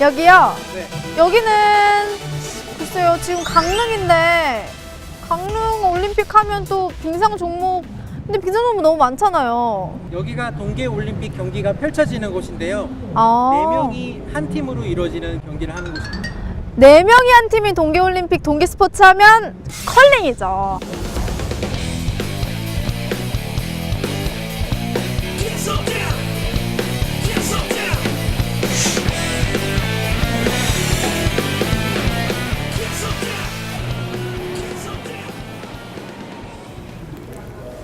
여기요? 네. 여기는 글쎄요 지금 강릉인데 강릉 올림픽 하면 또 빙상 종목 근데 빙상 종목 너무 많잖아요. 여기가 동계 올림픽 경기가 펼쳐지는 곳인데요. 아. 네 명이 한 팀으로 이루어지는 경기를 하는 곳입니다. 네 명이 한 팀인 동계 올림픽 동계 스포츠 하면 컬링이죠.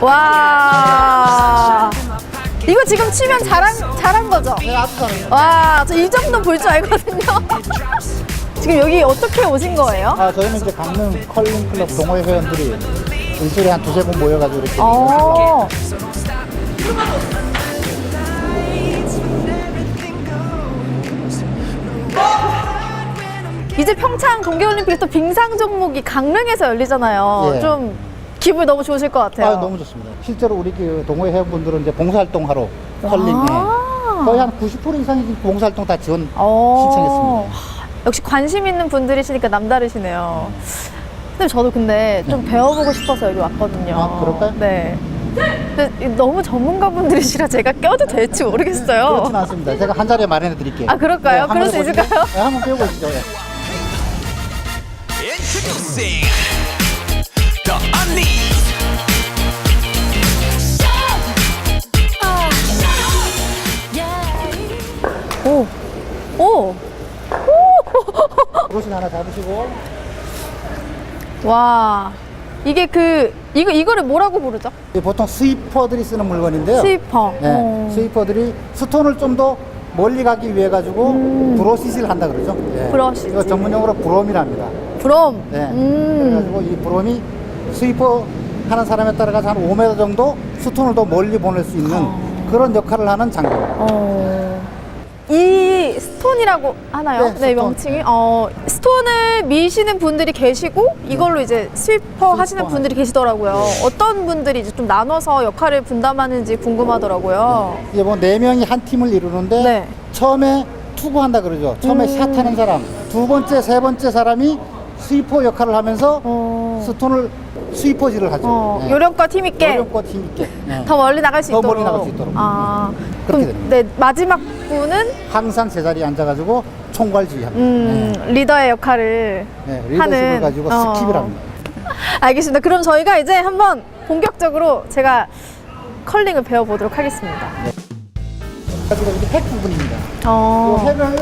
와. 이거 지금 치면 잘한, 잘한 거죠? 네, 아주 잘해요. 와, 저 이 정도 볼 줄 알거든요. 지금 여기 어떻게 오신 거예요? 아, 저희는 이제 강릉 컬링 클럽 동호회 회원들이 일주일에 한 두세 번 모여가지고 이렇게 어, 이제 평창 동계올림픽 또 빙상 종목이 강릉에서 열리잖아요. 예. 좀 기분이 너무 좋으실 것 같아요. 아, 너무 좋습니다. 실제로 우리 그 동호회 회원분들은 이제 봉사활동하러 컬링에 아. 거의 한 90% 이상이 지금 봉사활동 다 지원 어. 신청했습니다. 역시 관심 있는 분들이시니까 남다르시네요. 근데 저도 근데 좀 배워보고 싶어서 여기 왔거든요. 네. 아, 그럴까요? 네. 근데 너무 전문가분들이시라 제가 껴도 될지 모르겠어요. 그렇진 않습니다. 제가 한 자리에 마련해 드릴게요. 아, 그럴까요? 한번 그럴 수. 있을까요? 네, 한번 배워보시죠. 예. Introducing the Unleashed. 오, 오, 브러쉬 하나 잡으시고 와. 이게 그, 이거, 이거를 뭐라고 부르죠? 이게 보통 스위퍼들이 쓰는 물건인데요. 스위퍼. 네, 어. 스위퍼들이 스톤을 좀 더 멀리 가기 위해 가지고 브러시질 한다 그러죠. 예. 음. 브러시질. 이거 전문용어로 브롬이랍니다. 브롬. 네. 음. 그래가지고 이 브롬이 스위퍼 하는 사람에 따라가서 한 5m 정도 스톤을 더 멀리 보낼 수 있는 아. 그런 역할을 하는 장비. 어. 이 스톤이라고 하나요? 네, 스톤. 명칭이. 어, 스톤을 미시는 분들이 계시고 이걸로 이제 스위퍼 하시는 분들이 계시더라고요. 어떤 분들이 이제 좀 나눠서 역할을 분담하는지 궁금하더라고요. 이게 뭐네 명이 한 팀을 이루는데 네. 처음에 투구한다 그러죠. 처음에 음. 샷하는 사람, 두 번째, 세 번째 사람이 스위퍼 역할을 하면서 어. 스톤을 스위퍼질을 하죠. 어, 네. 요령과 힘 있게 요령과 힘 있게. 네. 더 멀리 나갈 수 더 있도록. 멀리 나갈 수 있도록. 아. 그렇게 그럼 됩니다. 네, 마지막 분은 항상 제자리에 앉아가지고 총괄주의합니다. 음, 리더의 역할을 네. 네. 하는 리더십을 가지고 어. 스킵을 합니다. 알겠습니다. 그럼 저희가 이제 한번 본격적으로 제가 컬링을 배워보도록 하겠습니다. 그리고 이게 핵 부분입니다. 이 어. 핵을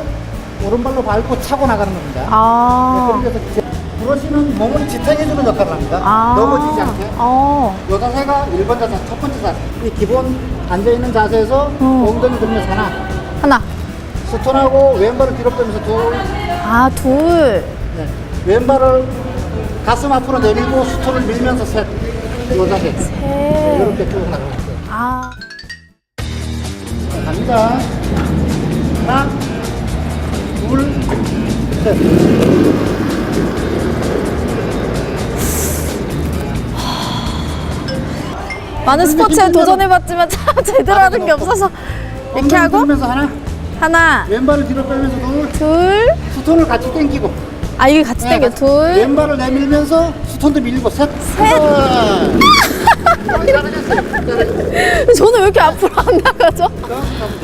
오른발로 밟고 차고 나가는 겁니다. 아. 네, 그래서 이제 브러쉬는 몸을 지탱해주는 역할을 합니다. 아. 넘어지지 않게. 어. 요 자세가 1번 자세, 첫 번째 자세. 이 기본 앉아있는 자세에서 어. 엉덩이 들면서 하나. 하나. 스톤하고 왼발을 뒤로 빼면서 둘. 아, 둘. 네. 왼발을 가슴 앞으로 내밀고 스톤을 밀면서 셋. 요 자세. 셋. 이렇게 쭉 나가고 있어요. 아. 자, 갑니다. 둘, 셋. 많은 스포츠에 도전해봤지만 참 제대로 하는 게 없어서 이렇게 하고 하나, 하나, 왼발을 뒤로 빼면서 둘, 둘. 스톤을 같이 당기고. 아, 이게 같이 당겨. 둘. 왼발을 내밀면서 스톤도 밀고 셋. 셋. 저는 왜 이렇게 앞으로 안 나가죠?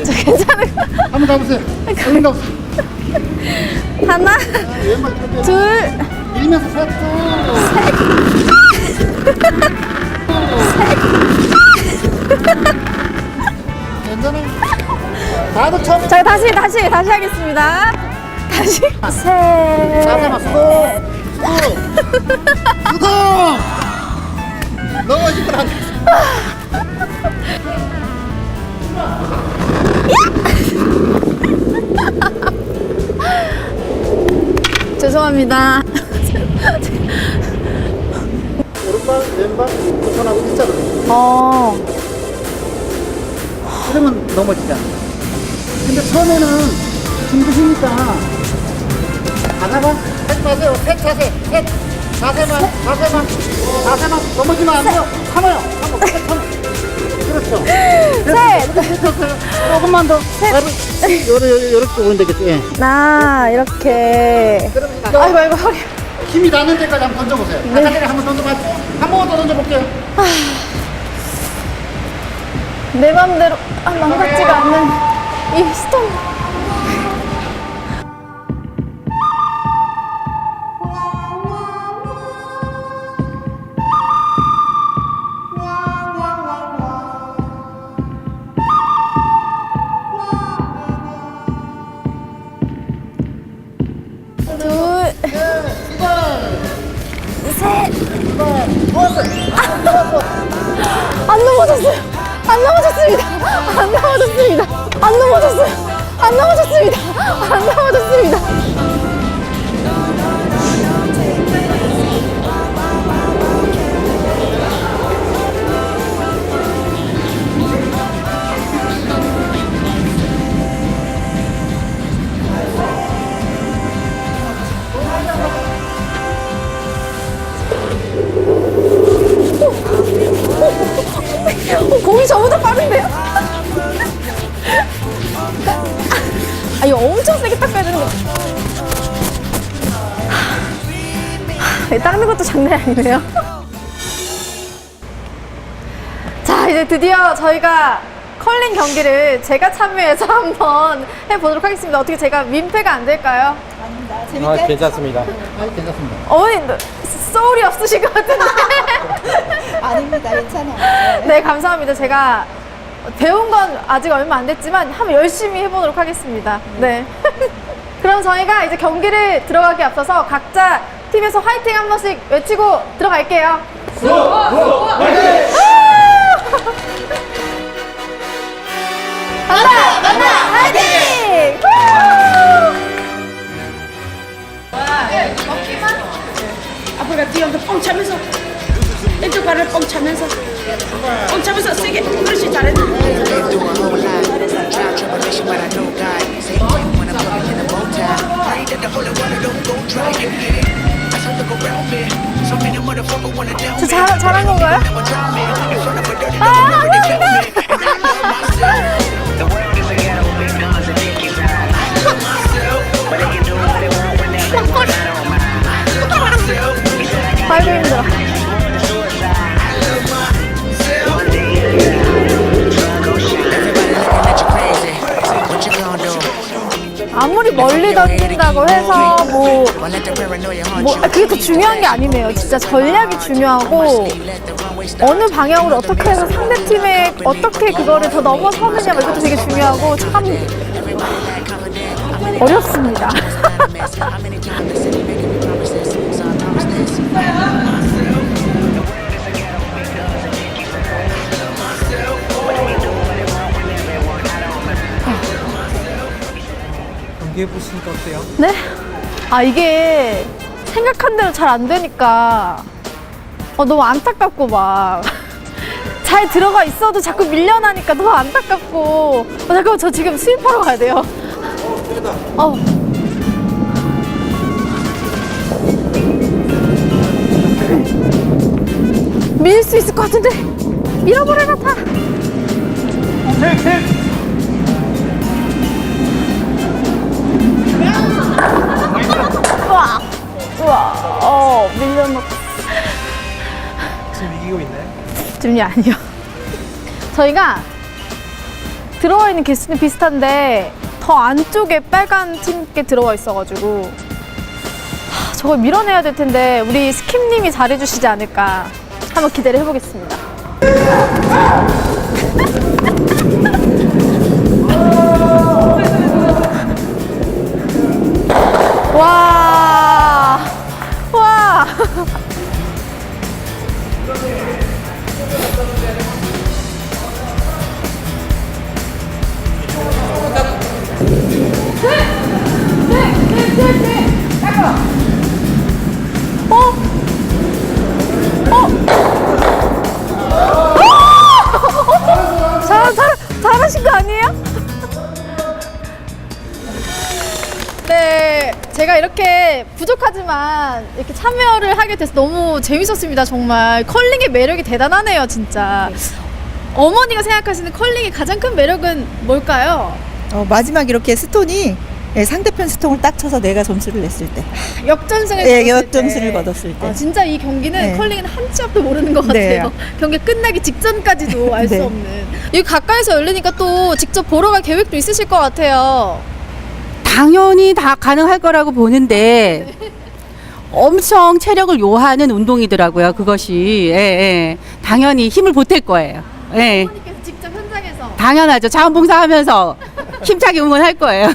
저 괜찮은 거. 한번 가보세요. 얼른 가보세요. 하나, 왼발. 둘. 밀면서 셋. 괜찮아요. 다들 처음에 자, 다시, 다시, 다시 하겠습니다. 다시. 셋. 자세만 수동. 수동. 수동. 넘어지면 안 돼. 죄송합니다. 오른발, 왼발, 우선하고 일자로. 어, 그러면 넘어지잖아. 근데 처음에는 힘드시니까 안 하봐. 셋 자세, 셋 자세, 셋 자세만, 자세만. 자세만 넘어지면 안 돼요. 참아요. 참아. 셋 참아. 그렇죠. 셋. 조금만 더. 셋. 요렇게, 요렇게 오면 되겠지. 예. 나 이렇게. 그럼 아이고 아이고 허리. 힘이 나는 데까지 한번 던져보세요. 아까 전에 한번 던져봤죠? 한번 더 던져볼게요. 내 맘대로 아, 망가지가 않는 이 스톤. 공이 저보다 빠른데요? 아, 이거 엄청 세게 닦아야 되는 거. 하, 닦는 것도 장난이 아니네요. 자, 이제 드디어 저희가 컬링 경기를 제가 참여해서 한번 해보도록 하겠습니다. 어떻게 제가 민폐가 안 될까요? 아, 괜찮습니다. 아, 괜찮습니다. 어머니, 소울이 없으신 것 같은데. 아닙니다. 괜찮아요. 네, 감사합니다. 제가 배운 건 아직 얼마 안 됐지만 한번 열심히 해보도록 하겠습니다. 네. 그럼 저희가 이제 경기를 들어가기 앞서서 각자 팀에서 화이팅 한 번씩 외치고 들어갈게요. 만나! 뻥 차면서 왼쪽 발을 뻥 차면서 뻥 차면서 세게 그렇지 down 저. 잘, 잘한 건가요? 아, 감사합니다. 멀리 던진다고 해서 뭐, 뭐? 아, 그게 더 중요한 게 아니네요. 진짜 전략이 중요하고. 어느 방향으로 어떻게 해서 상대 팀에 어떻게 그거를 더 넘어서느냐 뭐 이것도 되게 중요하고 참 어렵습니다. 경기 해보시니까 어때요? 네? 아 이게 생각한 대로 잘 안 되니까 어, 너무 안타깝고 막. 잘 들어가 있어도 자꾸 밀려나니까 너무 안타깝고 어, 잠깐만 저 지금 수입하러 가야 돼요 어. 밀수 있을 것 같은데 밀어버려라 다 우와 우와 어 밀려놓고 지금 이기고 있나요? 지금이 아니요. 저희가 들어와 있는 개수는 비슷한데 더 안쪽에 빨간 팀께 들어와 있어가지고 하, 저걸 밀어내야 될 텐데 우리 스킴님이 잘해주시지 않을까 한번 기대를 해보겠습니다. 와, 제가 이렇게 부족하지만 이렇게 참여를 하게 돼서 너무 재밌었습니다. 정말 컬링의 매력이 대단하네요, 진짜. 어머니가 생각하시는 컬링의 가장 큰 매력은 뭘까요? 어, 마지막 이렇게 스톤이 예, 상대편 스톤을 딱 쳐서 내가 점수를 냈을 때. 역전승을 예, 거뒀을 역전승을 때. 거뒀을 때. 아, 진짜 이 경기는 네. 컬링은 한 치 앞도 모르는 것 네. 같아요. 경기 끝나기 직전까지도 알 수 네. 없는. 여기 가까이서 열리니까 또 직접 보러 갈 계획도 있으실 것 같아요. 당연히 다 가능할 거라고 보는데 엄청 체력을 요하는 운동이더라고요. 그것이 예, 예. 당연히 힘을 보탤 거예요. 예. 어머니께서 직접 현장에서 당연하죠. 자원봉사하면서 힘차게 응원할 거예요.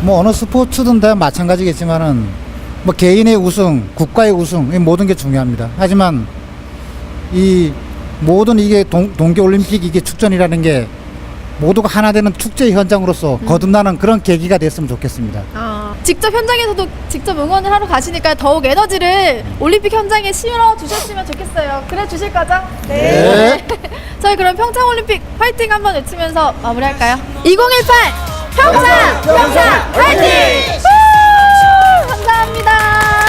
뭐 어느 스포츠든 다 마찬가지겠지만은 뭐 개인의 우승, 국가의 우승 이 모든 게 중요합니다. 하지만 이 모든 이게 동, 동계올림픽 이게 축전이라는 게 모두가 하나 되는 축제 현장으로서 거듭나는 그런 계기가 됐으면 좋겠습니다. 아, 직접 현장에서도 직접 응원을 하러 가시니까 더욱 에너지를 올림픽 현장에 실어 주셨으면 좋겠어요. 그래 주실 거죠? 네. 저희 그럼 평창 올림픽 파이팅 한번 외치면서 마무리할까요? 2018 평창 평창 파이팅! 후! 감사합니다.